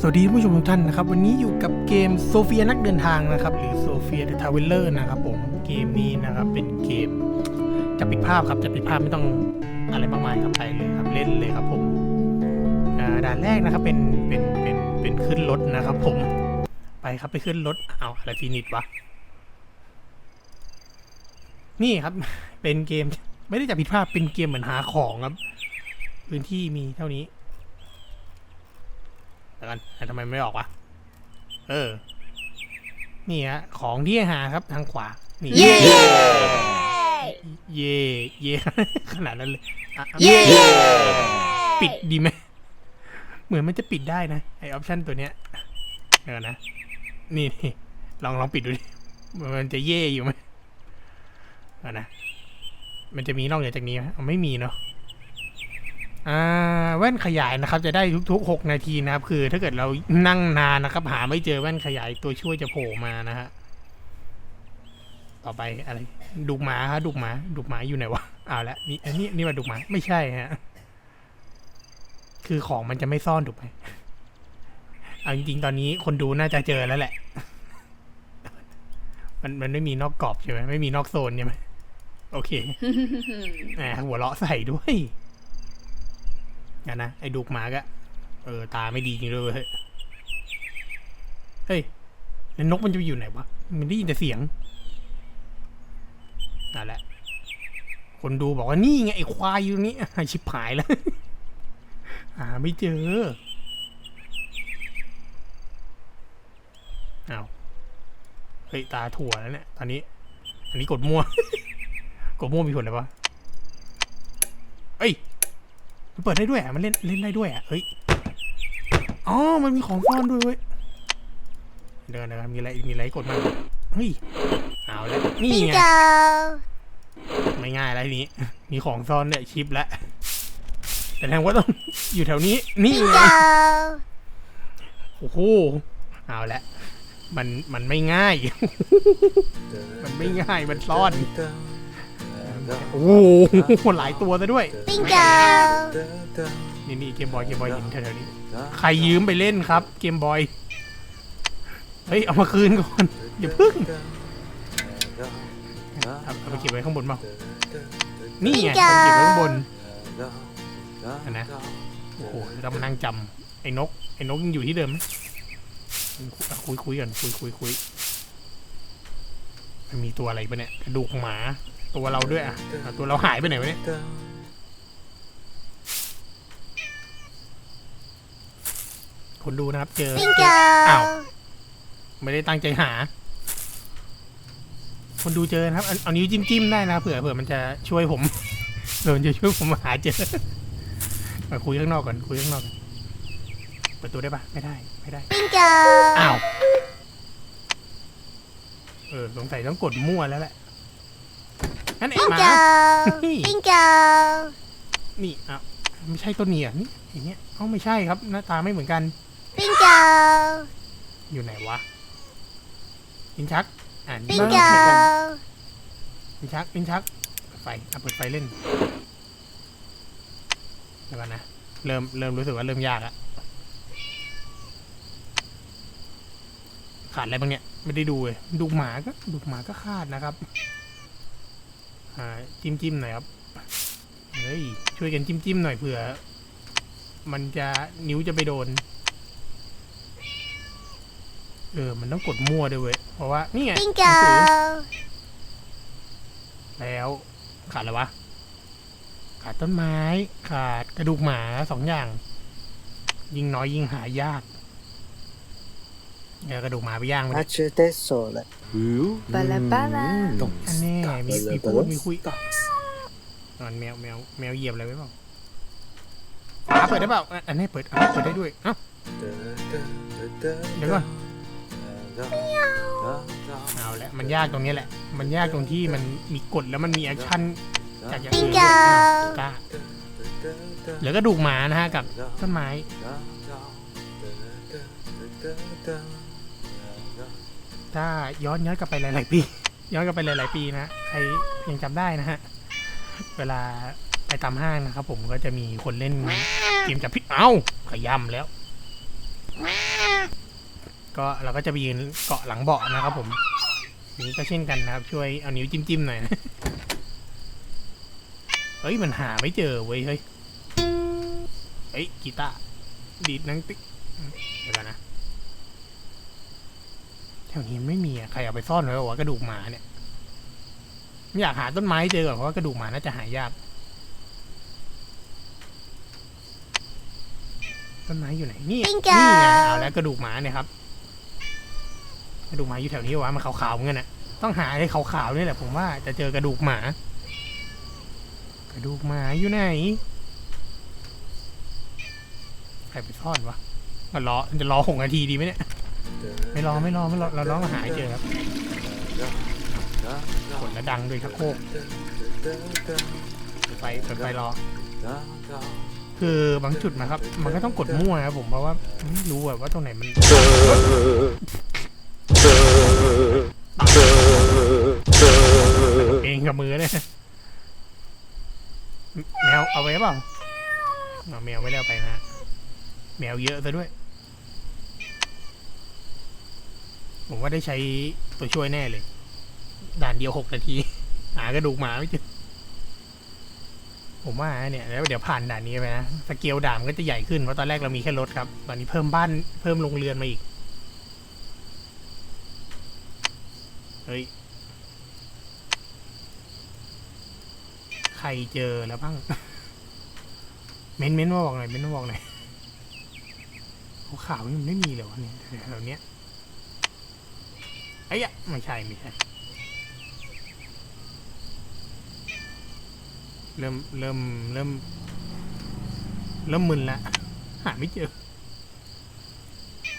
สวัสดีท่านผู้ชมทุกท่านนะครับ วันนี้อยู่กับเกมโซเฟียนักเดินทางนะครับ หรือโซเฟียเดอะทาวเวลเลอร์นะครับผมเกมนี้นะครับเป็นเกมจับปิดภาพครับจับปิดภาพไม่ต้องอะไรมากมายครับไปเลยครับเล่นเลยครับผมด่านแรกนะครับเป็นเป็นเป็นเป็นขึ้นรถนะครับ ผมไปครับไปขึ้นรถเอาอะไรฟีนิตวะนี่ครับ เป็นเกมไม่ได้จับผิดภาพเป็นเกมเหมือนหาของครับ พื้นที่มีเท่านี้ แล้วกันแต่ทำไมไม่ออกวะ เออ นี่ฮะ ของที่ให้หาครับทางขวา นี่ เย้เย่ เย่ ขนาดนั้นเลยอะอะเย้ปิดดีไหม เหมือนมันจะปิดได้นะ ไอออปชันตัวเนี้ยเดี๋ยวก่อนนะ นี่นี่ลองลองปิดดูดิ มันจะเย่อยู่ไหมเอานะ มันจะมีนอกเหนือจากนี้ไหมเอาไม่มีเนาะ อ่าแว่นขยายนะครับ จะได้ทุกๆ 6 นาทีนะครับ คือถ้าเกิดเรานั่งนานนะครับ หาไม่เจอแว่นขยายตัวช่วยจะโผล่มานะฮะต่อไปอะไรดุกหมาฮะดุกหมาดุกหมาอยู่ไหนวะเอาละนี่อันนี้นี่ว่าดุกหมาไม่ใช่ฮะคือของมันจะไม่ซ่อนถูกไหมเอาจริงๆตอนนี้คนดูน่าจะเจอแล้วแหละ มันมันไม่มีนอกกรอบใช่ไหมไม่มีนอกโซนใช่ไหมโอเคแหมหัวเราะใส่ด้วย กันนะไอ้ดุกหมาก็เออตาไม่ดีจริงเลยเฮ้ยแล้วนกมันจะไปอยู่ไหนวะมันได้ยินแต่เสียงนั่นแหละ คนดูบอกว่านี่ไงไอ้ควายอยู่ตรงนี้อะชิบหายแล้วหาไม่เจอเอาเฮ้ยตาถั่วแล้วเนี่ยตอนนี้ อันนี้กดมั่ว กดมั่วมีผลอะไรวะเอ้ย มันเปิดได้ด้วยอะ มันเล่นเล่นได้ด้วยอะ เฮ้ย อ๋อ มันมีของซ่อนด้วยเว้ย เดินนะครับมีอะไร มีอะไรให้กดมา เฮ้ย เอาแล้วนี่ไง Bingo! ไม่ง่ายแล้วทีนี้ มีของซ่อนเนี่ยชิปแล้วแต่แทนว่าต้องอยู่แถวนี้ นี่ไง Bingo! โอ้โห เอาละ มัน มันไม่ง่าย มันไม่ง่าย มันซ่อน โอ้โหหลายตัวซะด้วย Bingo! นี่นี่เกมบอยเกมบอยหินแถวๆนี้ ใครยืมไปเล่นครับ เกมบอย เฮ้ย เอามาคืนก่อน อย่าพึ่งเอาเอาไปเก็บไว้ข้างบนเปล่านี่ไงเอาไปเก็บไว้ข้างบนอันนะโอ้โหเรามานั่งจำไอ้นก ไอ้นกยังอยู่ที่เดิมไหมคุยคุยกันคุยคุยคุยมันมีตัวอะไรปะเนี่ย กระดูกหมา ตัวเราด้วยอะอะตัวเราหายไปไหนวะเนี่ยคนดูนะครับ เจอ Bingo! อ้าวไม่ได้ตั้งใจหา คนดูเจอนะครับเอาเอานิ้วจิ้มจิ้มๆได้นะเผื่อเผื่อมันจะช่วยผมเผื่อมันจะช่วยผมหาเจอมาคุยข้างนอกก่อนคุยข้างนอกก่อนเปิดตัวได้ปะไม่ได้ไม่ได้ Bingo! อ้าวเออสงสัยต้องกดมั่วแล้วแหละ นั่นเองหมา Bingo! Bingo! นี่อ้าวไม่ใช่ต้นนี้อะนี่อย่างเงี้ยเอ้าไม่ใช่ครับ หน้าตาไม่เหมือนกัน Bingo! อยู่ไหนวะลินชักอ่าน Bingo! ลินชักลินชักเปิดไฟอะเปิดไฟเล่นเดี๋ยวก่อนนะเริ่มเริ่มรู้สึกว่าเริ่มยากอะขาดอะไรบ้างเนี่ย ไม่ได้ดูเลยดูหมาก็ดูหมาก็ขาดนะครับ อ่าจิ้มจิ้มหน่อยครับเฮ้ยช่วยกันจิ้มจิ้มหน่อยเผื่อ มันจะนิ้วจะไปโดน เออ มันต้องกดมั่วด้วยเว้ยเพราะว่า นี่ไงหนัง Bingo! สือแล้วขาดอะไรวะ ขาดต้นไม้ ขาดกระดูกหมาสองอย่าง ยิ่งน้อยยิ่งหายาก เดี๋ยวกระดูกหมาไปย่างไปดิ Faccio te sole. Bala bala. อันแน่มีมีพูดมีคุยนอนแมวแมวแมวเหยียบอะไรไว้เปล่าฝาเปิดได้เปล่าอะอันนี้เปิดอะเปิดได้ด้วยเอ้าเดี๋ยวก่อนเอาละมันยากตรงนี้แหละ มันยากตรงที่มันมีกดแล้วมันมีแอคชั่นจากอย่างอื่นด้วย Bingo อะกล้าเหลือกระดูกหมานะฮะกับต้นไม้ ถ้าย้อนย้อนกลับไปหลาย ๆ ปี ย้อนกลับไปหลาย ๆ ปีนะใครยังจำได้นะฮะ เวลาไปตามห้างนะครับ ผมก็จะมีคนเล่นเกมจับพิษเอ้าขย่ำแล้ว ก็เราก็จะไปยืนเกาะหลังเบาะนะครับ ผม นี้ก็เช่นกันนะครับ ช่วยเอานิ้วจิ้ม ๆ หน่อยนะเฮ้ยมันหาไม่เจอเว้ยเฮ้ยเฮ้ยกีตาร์ดีดนังติ๊กเดี๋ยวก่อนนะ แถวนี้ไม่มีอะใครเอาไปซ่อนไว้วะกระดูกหมาเนี่ยอยากหาต้นไม้เจอก่อนเพราะว่ากระดูกหมาน่าจะหายากต้นไม้อยู่ไหนนี่ปิ้นี่งจ้าไงเอาแล้วกระดูกหมาเนี่ยครับกระดูกหมาอยู่แถวนี้วะมันขาวๆเหมือนกันนะต้องหาไอ้ขาวๆนี่แหละผมว่าจะเจอกระดูกหมา กระดูกหมาอยู่ไหนใครไปซ่อนวะมารอจะรอหกนาทีดีไหมเนี่ย ไม่รอไม่รอไม่รอเราต้องมาหาให้เจอครับกดแล้วดังด้วยชักโครกเปิดไปไฟรอ คือบางจุดนะครับ มันก็ต้องกดมั่วนะครับผมเพราะว่าไม่รู้อะว่าตรงไหนมันเองกับมือเนี่ยแมวเอาไปหรือเปล่าเอาแมวไม่ได้เอาไปนะแมวเยอะซะด้วย ผมว่าได้ใช้ตัวช่วยแน่เลย ด่านเดียวหกนาที หากระดูกหมาไม่เจอผมว่าเนี่ยแล้วเดี๋ยวผ่านด่านนี้ไปนะสเกลด่านก็จะใหญ่ขึ้นเพราะตอนแรกเรามีแค่รถครับ ตอนนี้เพิ่มบ้านเพิ่มโรงเรือนมาอีก เฮ้ย ใครเจอแล้วบ้าง เม้นเม้นมาบอกหน่อยเม้นมาบอกหน่อยขาวๆนี่มันไม่มีเลยวะเนี่ยแถวเนี้ย ไม่ใช่ไม่ใช่ เริ่มเริ่มเริ่ม เริ่มมึนละ หาไม่เจอ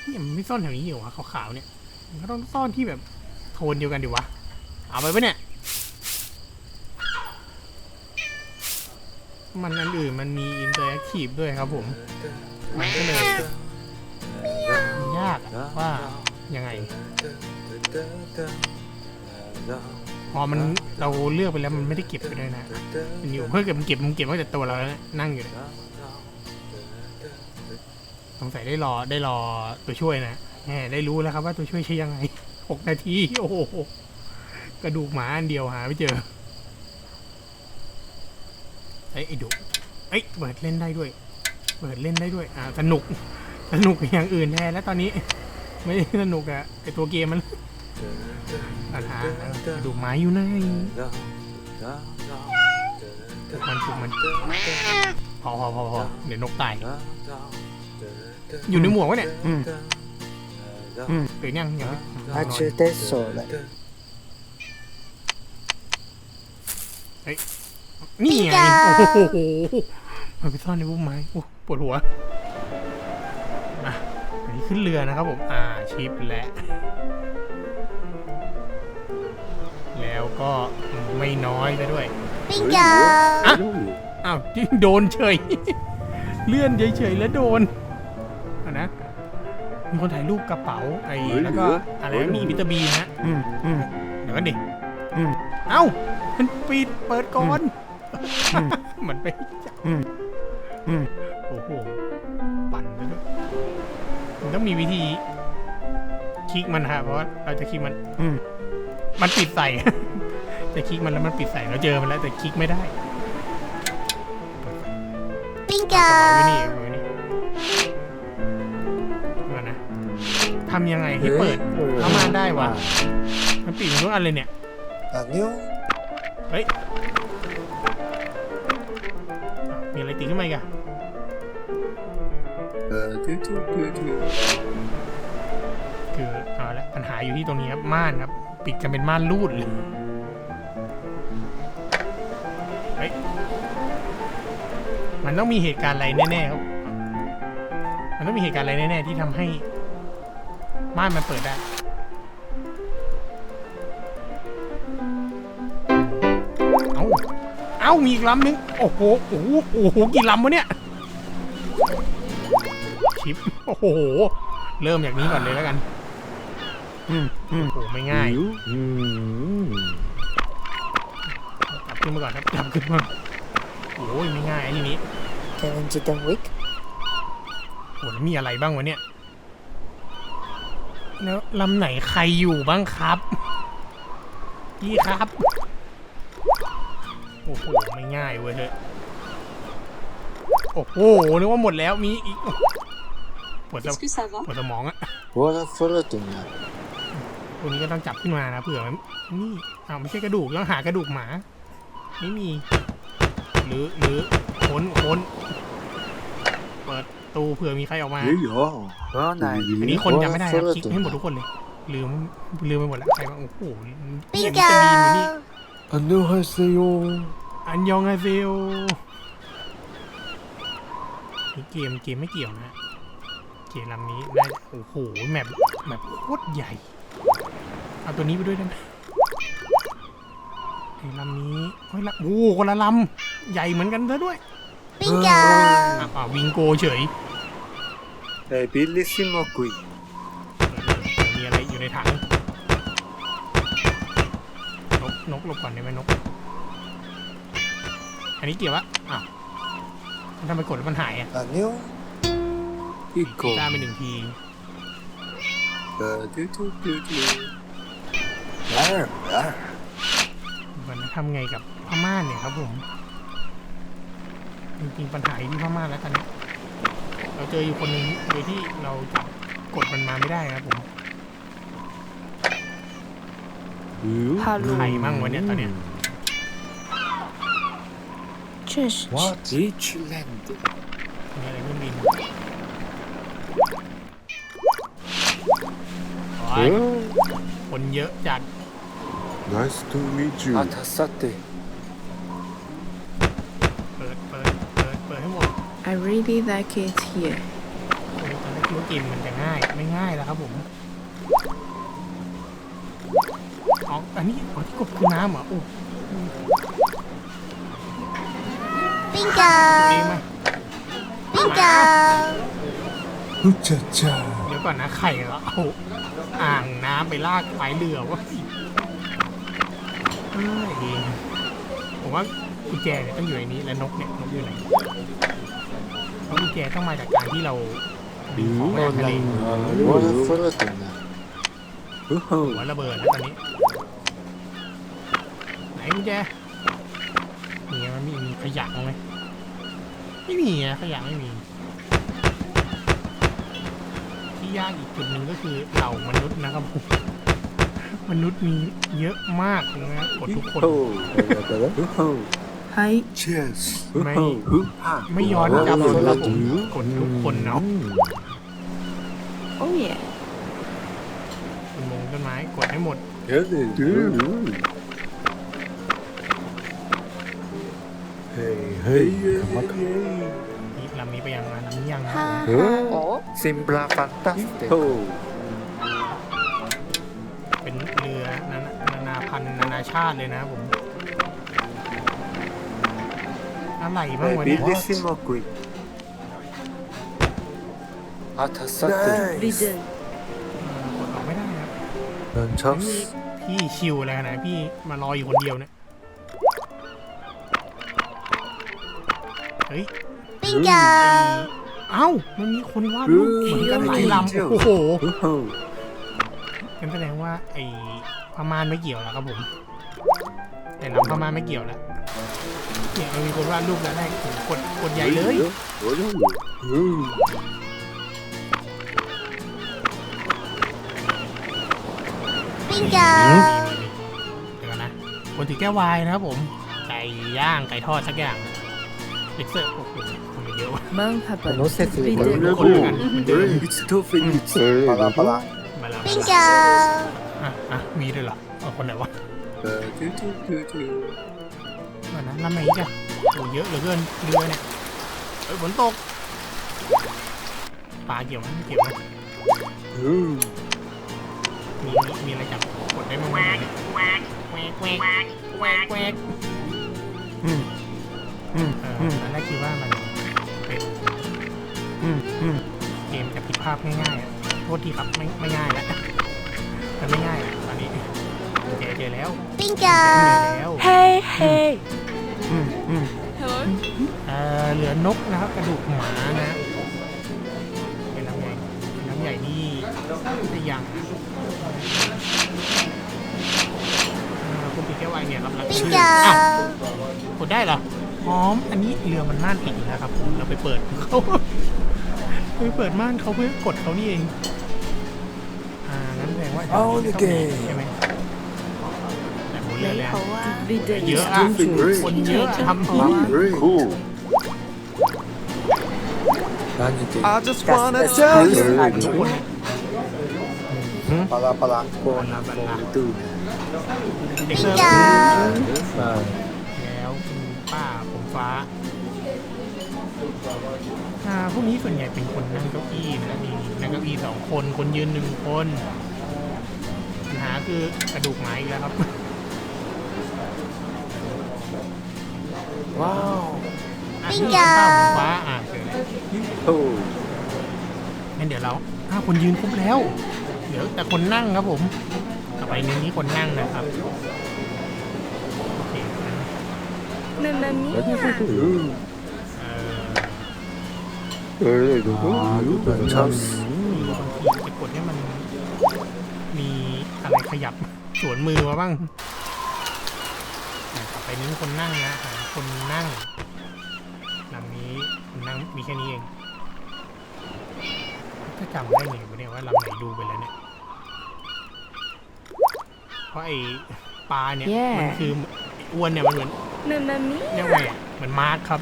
เนี่ยมันไม่ซ่อนแถวนี้อยู่วะขาวๆเนี่ย มันก็ต้องซ่อนที่แบบโทนเดียวกันดิวะ เอาไปปะเนี่ย มันอันอื่นมันมีอินเตอร์แอคทีฟด้วยครับผมมันก็เลยยากอะว่ายังไง พอมันเราเลือกไปแล้วมันไม่ได้เก็บไปด้วยนะ มันอยู่เพื่อเก็บมันเก็บมันเก็บไว้แต่ตัวเราแล้วนั่งอยู่เนี่ยสงสัยได้รอได้รอตัวช่วยนะแหมได้รู้แล้วครับว่าตัวช่วยใช้ยังไงหกนาที โอ้โห กระดูกหมาอันเดียวหาไม่เจอไอ้ยไอ้ดุเอ้ยเปิดเล่นได้ด้วย เปิดเล่นได้ด้วย อ่า สนุก สนุกอย่างอื่นแทนแล้วตอนนี้ ไม่สนุกอะไอตัวเกมมัน ปัญหารดูกหมาอยู่ไหนปลุกมันปลุกมันพอพอพอพอเดี๋ยวนกตาย อยู่ในหมวกวะเนี่ยอืมอืมตื่นยังยังไม่นอน Accedesso เลยนี่ไงโอ้โหมันไปซ่อนในพุ่มไม้โอ้ปวดหัวอะอันนี้ขึ้นเรือนะครับผม อ่าชิปและ ก็ไม่น้อยซะด้วย Bingo! อะอ้าวจริงโดนเฉย เลื่อนเฉยๆแล้วโดนเอานะมีคนถ่ายรูปกระเป๋าไอ้แล้วก็อะไรนะมีวิตาบีนะอืมอืมเดี๋ยวกันดิอืมเอ้ามันปิดเปิดก่อนอืมเหมือนไปจับอืมอืมโอ้โหปั่นไปด้วยมันต้องมีวิธีคลิกมันฮะเพราะว่าเราจะคลิกมัน อื มมันปิดใส่ จะคลิกมันแล้วมันปิดใส่เราเจอมันแล้วแต่คลิกไม่ได้กระเป๋าอยู่ Bingo! นี่อยู่นี่เดี๋ยวนะทำยังไงให้เปิดเข้ามาได้วะมันปิดมันทุกอันเลยเนี่ย Agnew เฮ้ยอ้าวมีอะไรติดขึ้นมาอีกอะ Uh, do, do, do, do. คือเอาละปัญหาอยู่ที่ตรงนี้ครับม่านครับ ปิดกันเป็นม่านรูดเลยเฮ้ยมันต้องมีเหตุการณ์อะไรแน่ๆครับมันต้องมีเหตุการณ์อะไรแน่ๆที่ทำให้ม่านมันเปิดได้เอาเอามีอีกลำนึง โอ้โห โอ้โห โอ้โห กี่ลำวะเนี่ย ชิป โอ้โห เริ่มอย่างนี้ก่อนเลยแล้วกัน โอ้โหไม่ง่าย อืมจับขึ้นมาก่อนครับจับขึ้นมาโอ้ยไม่ง่ายอันนี้ Challenge the week โอ้แล้วมีอะไรบ้างวะเนี่ย แล้วลำไหนใครอยู่บ้างครับพี่ครับ โอ้โห ไม่ง่ายเว้ยเฮ้ยโอ้โห นึกว่าหมดแล้วมีอีกปวดสม Est-ce que ça va ปวดสมองอะ Voilà Fortuna. ตัวนี้ก็ต้องจับขึ้นมานะเผื่อมันนี่อ้าวไม่ใช่กระดูกต้องหากระดูกหมา ไม่มี หรือหรือค้นค้นเปิดตู้เผื่อมีใครออกมา Ja. อันนี้คนจำไม่ได้ครับคลิกให้หมดทุกคนเลย ลืมลืมไปหมดแล้วใครบ้างโอ้โห ปิง เนี่ย โก มิสเตอร์บีนอยู่นี่ 안녕하세요. อันยองอาเซลนี่เกมเกมไม่เกี่ยวนะ เกมลำนี้ได้โอ้โหแมปแมปโคตรใหญ่ เอาตัวนี้ไปด้วยได้ไหมลำนี้โอ้ยละโอ้คนละลำใหญ่เหมือนกันซะด้วยวิงโกอ่าวิงโกเฉย È bellissimo qui. มีอะไรอยู่ในถัง นก นกหลบก่อนได้ไหมนก อันนี้เกี่ยววะอ้าวมันทำไมกดแล้วมันหายอะนิ้วอี Ecco. ด้ร์ไปหนึ่งที Du, du, du, du. มันทำไงกับพม่าเนี่ยครับผม จริงๆปัญหาอยู่ที่พม่าแล้วตอนนี้เราเจออยู่คนหนึ่งโดยที่เราจับกดมันมาไม่ได้ครับผมใครมั่งวะเนี่ยตอนเนี้ย确实 What? Richland. มีอะไรเครื่องบินโอ้ยคนเยอะจัด Nice to meet you อาทัสสติ เปิเต้ I really like it here ธุรกิจมันจะง่ายไม่ง่ายแล้วครับผมอ๋ออันนี้อ๋อที่กบคือน้ำเหรอโอ้ปิ้งโกเองปิงโกฮู้จ้าจ้าเดี๋ยวก่อนนะไข่เหรอาอ่างน้ำไปลากไฟเรือวะ เองผมว่ากุญแจเนี่ยต้องอยู่ในนี้แล้วนกเนี่ยนกอยู่ไหนเพราะกุญแจต้องมาจากการที่เราดึงของมาจากทะเล Voilà Fortuna. 우 후. หัวระเบิดแล้วตอนนี้ ไหนกุญแจมีไหมมันมีมีขยะบ้างไหมไม่มีอะขยะไม่มี ที่ยากอีกจุดหนึ่งก็คือเหล่ามนุษย์นะครับผม มนุษย์มีเยอะมากนะฮะกดทุกคนให้ Cheers ไม่ไม่ย้อนกลับสำผมกดทุกคนเนาะโอ้ยมงต้นไม้กดให้หมดเยอะสิเฮ้ยเฮ้ยมาครับลำนี้ไปยังมาลำนี้ยังฮะโอ้ซิมบลาฟันตัสเต นานาพันธุ์นานาชาติเลยนะครับผม อะไรบ้าง È วะเนี่ย bellissimo qui. 아, 다쌌대. Listen. กดออกไม่ได้ครับ 난 พี่ 쳤어. พี่ชิวอะไรขนาดนั้นพี่มารออยู่คนเดียวเนี่ย เฮ้ย Bingo! เอ้า มันมีคนวาดรูปเหมือนกันหลายลำ โอ้โห 우후. งั้นแสดงว่าไอ้ พม่านไม่เกี่ยวแล้วครับผม แต่ลำพม่านไม่เกี่ยวแล้วเนี่ยมันมีคนวาดรูปแล้วได้โอ้โหกดกดใหญ่เลย 음. Bingo! เดี๋ยวก่อนนะคนถือแก้ววายนะครับผม ไก่ย่างไก่ทอดสักอย่างเล็กเซอร์โอ้โหคนมันเยอะว่ะ Manhattan. No sé si Listen. คนละกันเหมือนเดิม It's too finish. Pala pala. มาแล้ว Bingo! อ่ะอะมีด้วยเหรอเอาคนไหนวะ Du du du du. มานะลำไหนจ้ะโอ้เยอะเหลือเกินเรือเนี่ยเฮ้ยฝนตกปลาเกี่ยวไหมไม่เกี่ยวนะ 음. มีมีมีอะไรจับกดได้ไหมแหวกแหวกแหวกแหวกแหวกแหวกอืมอืมเออตอนแรกคิดว่ามันเป็นอืมอืมเกมจะผิดพลาดง่ายๆอะโทษทีครับไม่ไม่ง่ายแล้ว มันไม่ง่ายแล้วตอนนี้เจอเจอแล้วเจอ Bingo! แล้ว Hey hey. อืมอืม Hello. เออเหลือนกนะครับกระดูกหมานะเป็นลำใหญ่เป็นลำใหญ่ญ่นี่ได้ยังอ่าคุณปิดแก้วไวน์เนี่ยรับรับ bingo อ้าวกดได้เหรอพร้อมอันนี้เรือมันม่านปิดอยู่นะครับผมเราไปเปิดเขา ไปเปิดม่านเขาเพื่อกดเขานี่เองอ่า งั้นแสดงว่าเอาดิเกใช่ไหมแต่บนเรือเลยอะ Video เยอะ is อะ Something great. คนเยอะอะทำ Oh, great. Cool. Anything. I just wanna tell you. ทุกคน Pala pala. Pona pona tu. เด็กเสิร์ฟ bingo แล้วคุณป้าผมฟ้าอ่าพวกนี้ส่วนใหญ่เป็นคนนั่งเก้าอี้นะนี่นั่งเก้าอี้สองคนคนยืนหนึ่งคนปัญหาคือกระดูกไม้อีกแล้วครับ Wow. อะ bingo นี่ป้าผมฟ้าอ่าเจอแล้ว Oh. งั้นเดี๋ยวเราอ้าวคนยืนครบแล้ว เดี๋ยวแต่คนนั่งครับผมต่อไปนี้นี่คนนั่งนะครับโอเคงั้น Mamma mia. เอ่อ Hey, go. Ah, You good chance. มีบางทีจะกดให้มันมี อะไรขยับสวนมือมาบ้างอะต่อไปนี้คนนั่งนะหาคนนั่งลำนี้คนนั่งมีแค่นี้เองถ้าจำได้ไหมวะเนี่ยว่าลำไหนดูไปแล้วเนี่ย เพราะไอ้ปลาเนี่ย Yeah มันคือไอ้อ้วนเนี่ยมันเหมือน Mamma เรียก mia. ว่าไงอะเหมือนมาร์คครับ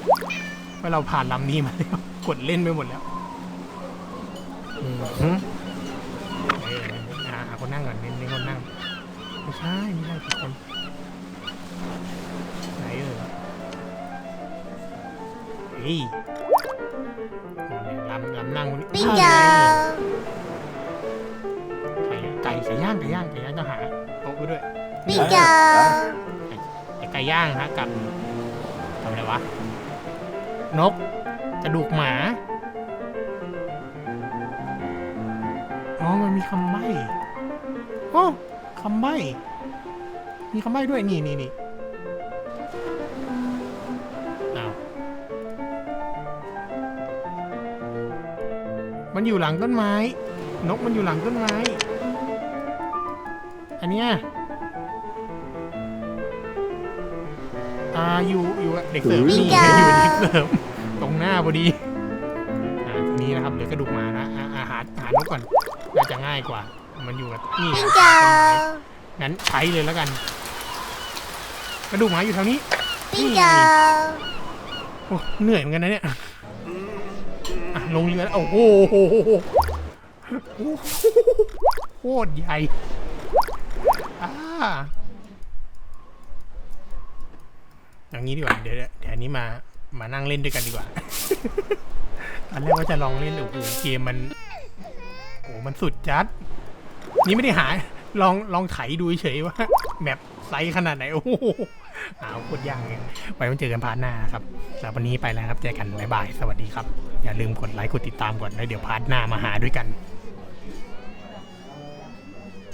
ว่าเราผ่านลำนี้มาแล้วกดเล่นไปหมดแล้วอืมฮึเอออ่า คนนั่งก่อนเน้นเน้นคนนั่ง ไม่ใช่ไม่ใช่ทุกคนไหนเอ่ยเฮ้ยโอ้เนี่ยลำลำนั่งคนนี้ bingo ไก่ไก่ไก่ย่างไก่ย่างไก่ย่างต้องหาโต๊ะไว้ด้วย bingo ไก่ไก่ย่างนะกับกับอะไรวะ นกกระดูกหมาอ๋อมันมีคำใบ้ โอ้คำใบ้มีคำใบ้ด้วยนี่นี่นี่อ้าวมันอยู่หลังต้นไม้ นกมันอยู่หลังต้นไม้ อันเนี้ยอ่าอยู่อยู่กับเด็กเสิร์ฟ bingo นี่ไงอยู่กับเด็กเสิร์ฟตรงหน้าพอดีอ่าทีนี้นะครับเหลือกระดูกหมานะอ่าอาหารหานกก่อนน่าจะง่ายกว่า มันอยู่กับนี่ bingo งั้นใช้เลยแล้วกัน กระดูกหมาอยู่แถวนี้ bingo โอ้เหนื่อยเหมือนกันนะเนี่ยอะลงเรือแล้วโอ้โหโคตรใหญ่อ่าอย่างนี้ดีกว่า เดี๋ยวเดี๋ยวอันนี้มา มานั่งเล่นด้วยกันดีกว่า ตอนแรกว่าจะลองเล่นโอ้โหเกมมัน โอ้โหมันสุดจัด นี่ไม่ได้หา ลองลองไถดูเฉยว่าแมปไซส์ขนาดไหน โอ้โหหาโคตรยากเลยไว้มาเจอกันพาร์ทหน้าครับสำหรับวันนี้ไปแล้วครับ เจอกัน บ๊ายบาย สวัสดีครับ อย่าลืมกดไลค์ กดติดตามก่อนแล้วเดี๋ยวพาร์ทหน้ามาหาด้วยกัน